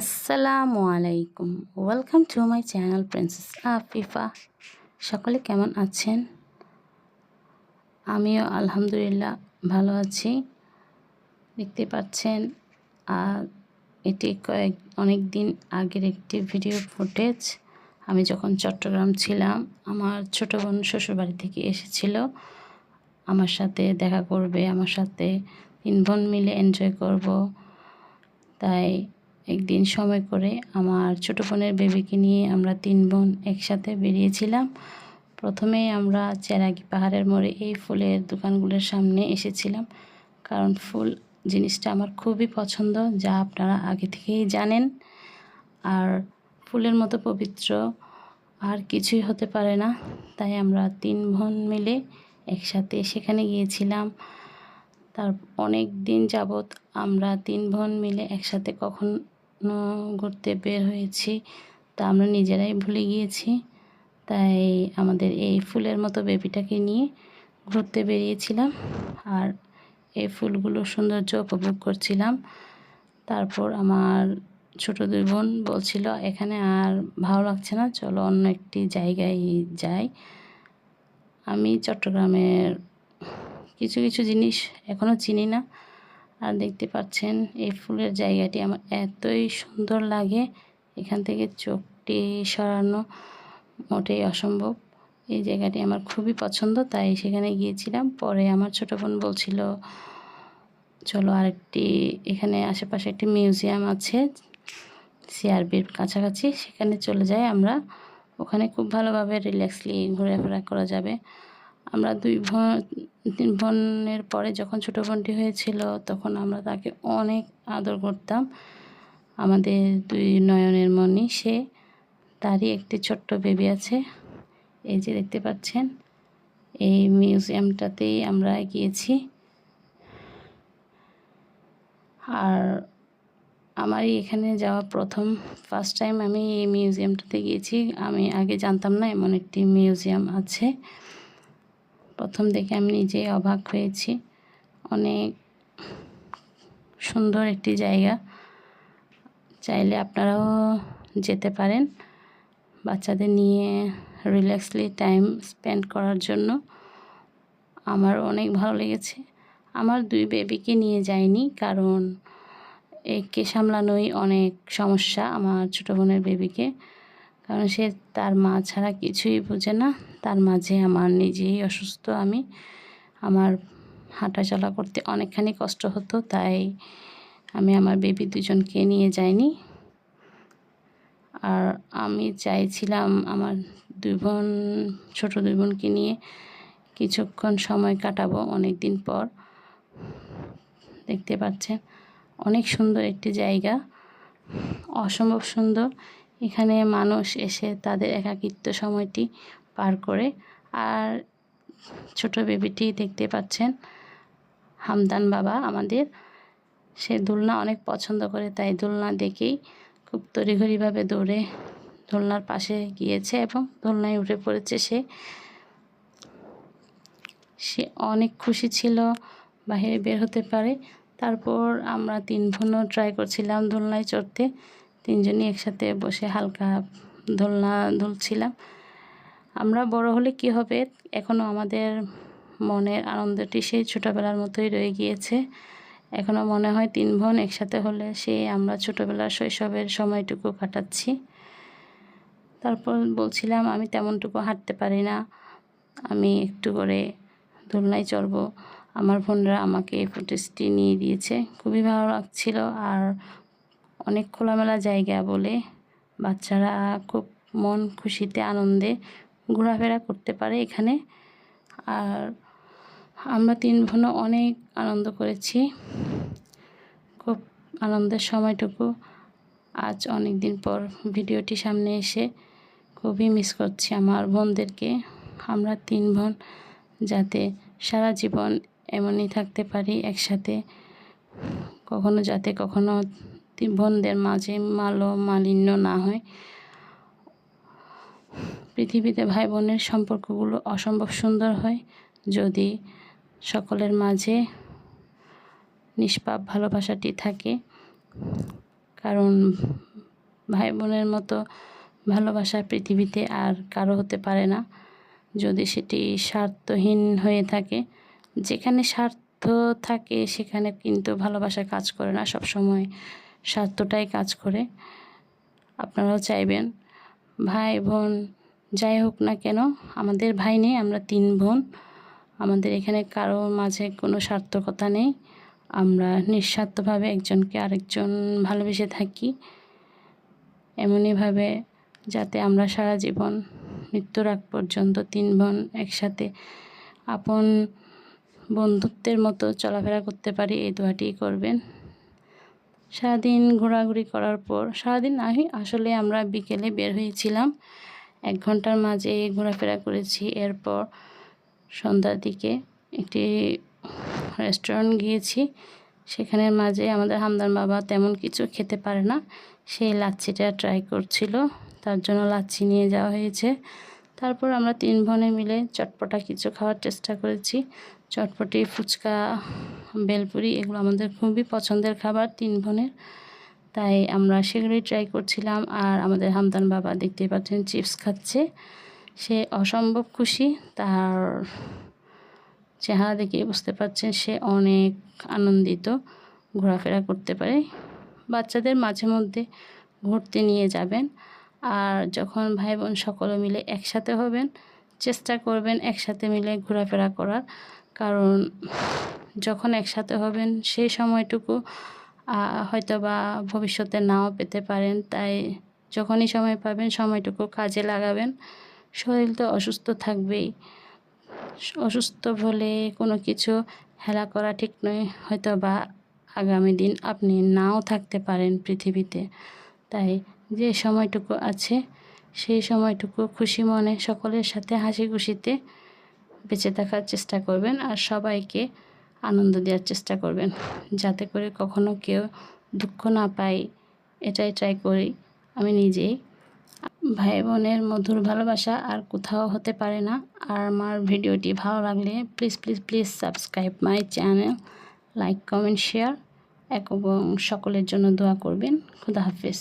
আসসালামু আলাইকুম। Welcome to my channel princess Afifa সকলে কেমন আছেন? আমিও আলহামদুলিল্লাহ ভালো আছি। দেখতে পাচ্ছেন এটি কয়েক অনেক দিন আগের একটি ভিডিও ফুটেজ আমি যখন চট্টগ্রাম ছিলাম, আমার ছোটো বোন শ্বশুরবাড়ি থেকে এসেছিল। আমার সাথে দেখা করবে, আমার সাথে তিন বোন মিলে এনজয় করব। তাই একদিন সময় করে আমার ছোটো বোনের বেবিকে নিয়ে আমরা তিন বোন একসাথে বেরিয়েছিলাম। প্রথমেই আমরা চেরাগি পাহাড়ের মোড়ে এই ফুলের দোকানগুলোর সামনে এসেছিলাম। কারণ ফুল জিনিসটা আমার খুবই পছন্দ, যা আপনারা আগে থেকেই জানেন। আর ফুলের মতো পবিত্র আর কিছুই হতে পারে না। তাই আমরা তিন বোন মিলে একসাথে সেখানে গিয়েছিলাম। তার অনেক দিন যাবৎ আমরা তিন বোন মিলে একসাথে কখনো ঘুরতে বের হয়েছি। তা আমরা নিজেরাই ভুলে গিয়েছি। তাই আমাদের এই ফুলের মতো বেবিটাকে নিয়ে ঘুরতে বেরিয়েছিলাম। আর এই ফুলগুলোর সৌন্দর্য উপভোগ করছিলাম। তারপর আমার ছোট দুই বোন বলছিল, এখানে আর ভালো লাগছে না, চলো অন্য একটি জায়গায় যাই। আমি চট্টগ্রামের কিছু কিছু জিনিস এখনও চিনি না। আর দেখতে পাচ্ছেন এই ফুলের জায়গাটি আমার এতই সুন্দর লাগে। এখান থেকে চোখটি সরানো মোটেই অসম্ভব। এই জায়গাটি আমার খুবই পছন্দ, তাই সেখানে গিয়েছিলাম। পরে আমার ছোটো বোন বলছিল, চলো আরেকটি, এখানে আশেপাশে একটি মিউজিয়াম আছে, সিআরবির কাছাকাছি, সেখানে চলে যাই আমরা। ওখানে খুব ভালোভাবে রিল্যাক্সলি ঘোরাফেরা করা যাবে। আমরা দুই বোন, তিন বোনের পরে যখন ছোটো বোনটি হয়েছিল, তখন আমরা তাকে অনেক আদর করতাম। আমাদের দুই নয়নের মনি সে তারই একটি ছোট্ট বেবি আছে। এই যে দেখতে পাচ্ছেন, এই মিউজিয়ামটাতেই আমরা গিয়েছি। আর আমার এখানে যাওয়া প্রথম ফার্স্ট টাইম আমি এই মিউজিয়ামটাতে গিয়েছি। আমি আগে জানতাম না এমন একটি মিউজিয়াম আছে। প্রথম দেখে আমি নিজেই অবাক হয়েছি। অনেক সুন্দর একটি জায়গা। চাইলে আপনারাও যেতে পারেন বাচ্চাদের নিয়ে রিল্যাক্সলি টাইম স্পেন্ড করার জন্য। আমার অনেক ভালো লেগেছে। আমার দুই বেবিকে নিয়ে যায়নি কারণ একে সামলানোই অনেক সমস্যা আমার ছোটো বোনের বেবিকে। কারণ সে তার মা ছাড়া কিছুই বোঝে না। তার মাঝে আমার নিজেই অসুস্থ। আমি আমার হাঁটা চলা করতে অনেকখানি কষ্ট হতো, তাই আমি আমার বেবি দুজনকে নিয়ে যাইনি। আর আমি চাইছিলাম আমার দুই বোন, ছোটো দুই বোনকে নিয়ে কিছুক্ষণ সময় কাটাবো অনেক দিন পর। দেখতে পাচ্ছেন, অনেক সুন্দর একটি জায়গা, অসম্ভব সুন্দর। এখানে মানুষ এসে তাদের একাকিত্ব সময়টি পার করে। আর ছোট বেবিটি দেখতে পাচ্ছেন, হামদান বাবা আমাদের। সে দোলনা অনেক পছন্দ করে, তাই দোলনা দেখেই খুব তড়িঘড়িভাবে দৌড়ে দোলনার পাশে গিয়েছে এবং দোলনায় উঠে পড়েছে সে। সে অনেক খুশি ছিল, বাহিরে বের হতে পারে। তারপর আমরা তিন বোনও ট্রাই করছিলাম দোলনায় চড়তে। তিনজনই একসাথে বসে হালকা দোলনা, দুলছিলাম। আমরা বড় হলে কি হবে? এখনও আমাদের মনের আনন্দটি সেই ছোটোবেলার মতোই রয়ে গিয়েছে। এখনও মনে হয় তিন বোন একসাথে হলে সে আমরা ছোটোবেলার শৈশবের সময়টুকু কাটাচ্ছি। তারপর বলছিলাম, আমি তেমনটুকু হাঁটতে পারি না। আমি একটু করে দোলনায় চড়বো। আমার বোনরা আমাকে এই ফুটেজটি নিয়ে দিয়েছে। খুবই ভালো লাগছিল। আর অনেক খোলামেলা জায়গা বলে বাচ্চারা খুব মন খুশিতে আনন্দে ঘোরাফেরা করতে পারে এখানে। আর আমরা তিন বোনও অনেক আনন্দ করেছি। খুব আনন্দের সময়টুকু। আজ অনেক দিন পর ভিডিওটি সামনে এসে খুবই মিস করছি আমার বোনদেরকে। আমরা তিন বোন যাতে সারা জীবন এমনই থাকতে পারি একসাথে। কখনো যাতে কখনো বোনদের মাঝে মালো মালিন্য না হয়। পৃথিবীতে ভাই বোনের সম্পর্কগুলো অসম্ভব সুন্দর হয়। যদি সকলের মাঝে নিষ্পাপ ভালোবাসাটি থাকে, কারণ ভাই বোনের মতো ভালোবাসা পৃথিবীতে আর কারও হতে পারে না। যদি সেটি স্বার্থহীন হয়ে থাকে, যেখানে স্বার্থ থাকে সেখানে কিন্তু ভালোবাসা কাজ করে না সব সময় স্বার্থটাই কাজ করে। আপনারাও চাইবেন। ভাই, বোন, যাই হোক না কেন, আমাদের ভাই নেই, আমরা তিন বোন। আমাদের এখানে কারও মাঝে কোনো স্বার্থকতা নেই। আমরা নিঃস্বার্থভাবে একজনকে আরেকজন ভালোবেসে থাকি। এমনইভাবে যাতে আমরা সারা জীবন মৃত্যুর আগ পর্যন্ত তিন বোন একসাথে আপন বন্ধুত্বের মতো চলাফেরা করতে পারি, এই দোয়াটি করবেন। সারাদিন ঘোরাঘুরি করার পর, সারাদিন আহি আসলে আমরা বিকেলে বের হয়েছিলাম। এক ঘণ্টার মাঝে ঘোরাফেরা করেছি। এরপর সন্ধ্যার দিকে একটি রেস্টুরেন্ট গিয়েছি। সেখানের মাঝে আমাদের হামদার বাবা তেমন কিছু খেতে পারে না। সেই লাচ্ছিটা ট্রাই করছিল। তার জন্য লাচ্ছি নিয়ে যাওয়া হয়েছে। তারপর আমরা তিন বোনে মিলে চটপটা কিছু খাওয়ার চেষ্টা করেছি। চটপটি ফুচকা বেলপুরি এগুলো আমাদের খুবই পছন্দের খাবার, তিন বোনের। তাই আমরা সেগুলোই ট্রাই করছিলাম আর আমাদের হামদান বাবা দেখতেই পাচ্ছেন চিপস খাচ্ছে। সে অসম্ভব খুশি, তার চেহারা দেখে বুঝতে পারছেন সে অনেক আনন্দিত, ঘোরাফেরা করতে পারে। বাচ্চাদের মাঝে মধ্যে ঘুরতে নিয়ে যাবেন আর যখন ভাই বোন সকলে মিলে একসাথে হবেন, চেষ্টা করবেন একসাথে মিলে ঘোরাফেরা করার। কারণ যখন একসাথে হবেন সেই সময়টুকু হয়তো বা ভবিষ্যতে নাও পেতে পারেন। তাই যখনই সময় পাবেন সময়টুকু কাজে লাগাবেন। শরীর তো অসুস্থ থাকবেই। অসুস্থ বলে কোনো কিছু হেলা করা ঠিক নয়। হয়তো বা আগামী দিন আপনি নাও থাকতে পারেন পৃথিবীতে। তাই যে সময়টুকু আছে, সেই সময়টুকু খুশি মনে সকলের সাথে হাসি খুশিতে বেঁচে থাকার চেষ্টা করবেন। আর সবাইকে আনন্দ দেওয়ার চেষ্টা করবেন। যাতে করে কখনো কেউ দুঃখ না পায়। এটাই ট্রাই করি আমি নিজেই ভাই বোনের মধুর ভালোবাসা আর কোথাও হতে পারে না। আর আমার ভিডিওটি ভালো লাগলে please please please subscribe my channel like comment share এবং সকলের জন্য দোয়া করবেন। খুদা হাফিজ।